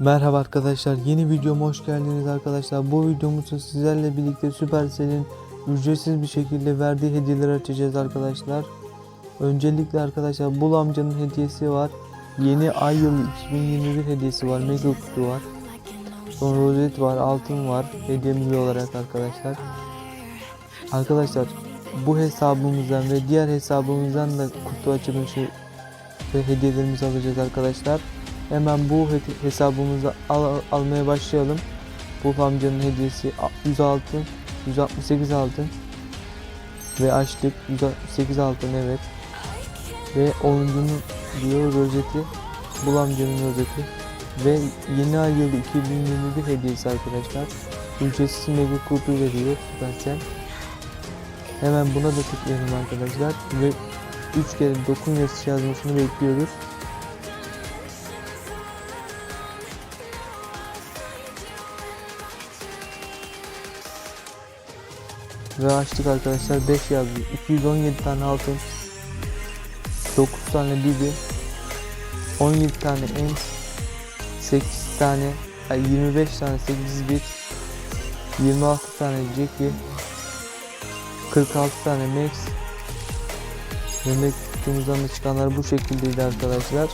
Merhaba arkadaşlar yeni videoma hoş geldiniz arkadaşlar. Bu videomuzda sizlerle birlikte Supercell'in ücretsiz bir şekilde verdiği hediyeleri açacağız arkadaşlar. Öncelikle arkadaşlar Bul amcanın hediyesi var. Yeni ay yılı 2021 hediyesi var. Mega kutu var. Sonra rozet var, altın var. Hediyemiz olarak arkadaşlar. Arkadaşlar bu hesabımızdan ve diğer hesabımızdan da kutu açılışı ve hediyelerimizi alacağız arkadaşlar. Hemen bu he- hesabımızı al- almaya başlayalım. Bu amcanın hediyesi 100 altın, 168 altın ve açtık 168 altın evet. Ve oyuncunun diyor rozeti, bu amcanın rozeti ve yeni ay yılı 2021 hediyesi arkadaşlar. Ücretsiz mega kutu veriyor Supercell. Hemen buna da tıklayalım arkadaşlar ve 3 kere dokun yazısı yazmasını bekliyoruz. Ve açtık arkadaşlar 5 yazdı. 217 tane altın. 9 tane bibi. 17 tane ens. 8 tane ay 25 tane 8 bit. 26 tane Jackie. 46 tane Max. Yemek kutumuzdan da çıkanlar bu şekildeydi arkadaşlar.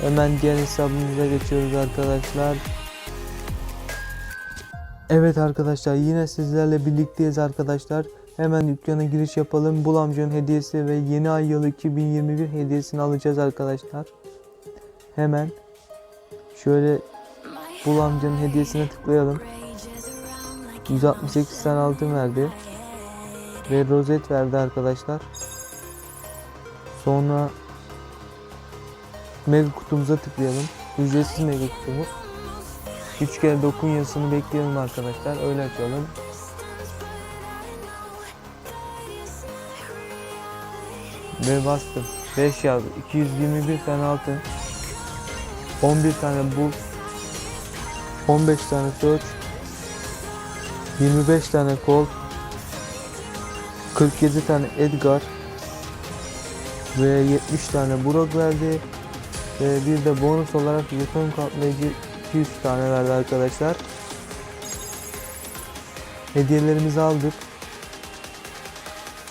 Hemen diğer hesabımıza geçiyoruz arkadaşlar. Evet arkadaşlar yine sizlerle birlikteyiz arkadaşlar. Hemen dükkana giriş yapalım. Bul amcanın hediyesi ve yeni ay yılı 2021 hediyesini alacağız arkadaşlar. Hemen şöyle Bul amcanın hediyesine tıklayalım. 168 tane altın verdi. Ve rozet verdi arkadaşlar. Sonra mega kutumuza tıklayalım. Ücretsiz mega kutumuz. 3 kere dokun yazısını bekleyelim arkadaşlar. Öyle açalım. Ve bastım. 5 yazdı. 221 tane altın. 11 tane bul. 15 tane search. 25 tane kol. 47 tane Edgar. Ve 70 tane Brock verdi. Ve bir de bonus olarak jeton katlayıcı 200 tane verdi arkadaşlar. Hediyelerimizi aldık.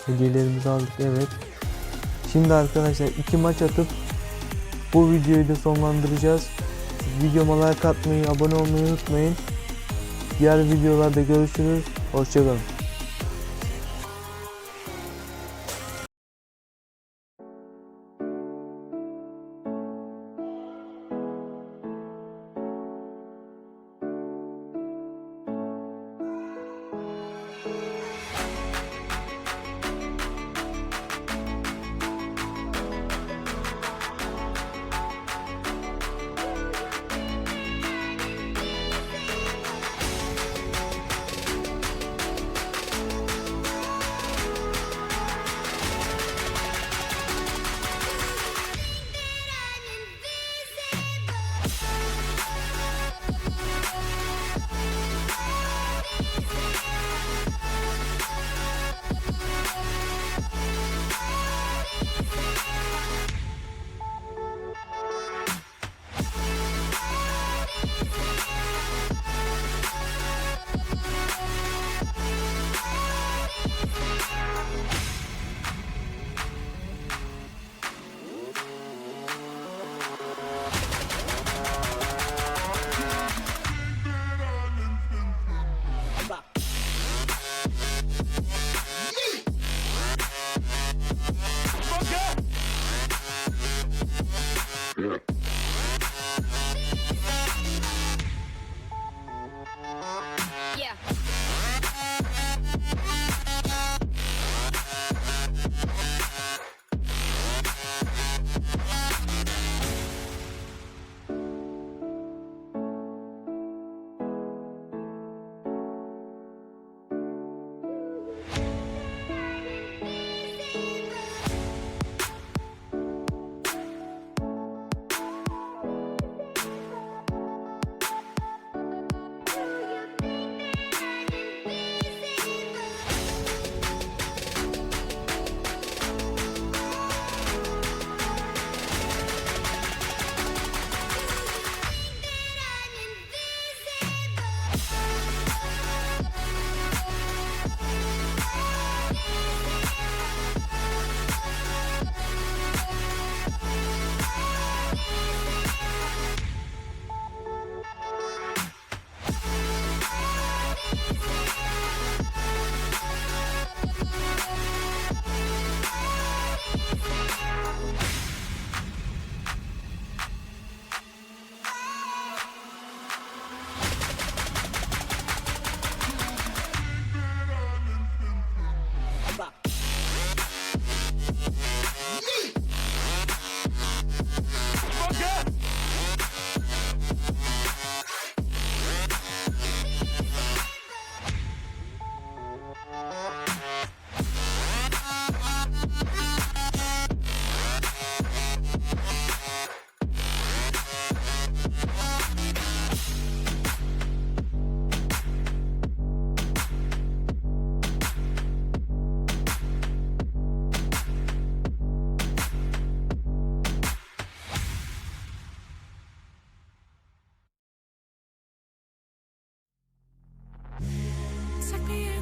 Hediyelerimizi aldık evet. Şimdi arkadaşlar iki maç atıp bu videoyu da sonlandıracağız. Videoma like atmayı, abone olmayı unutmayın. Diğer videolarda görüşürüz. Hoşçakalın. Yeah.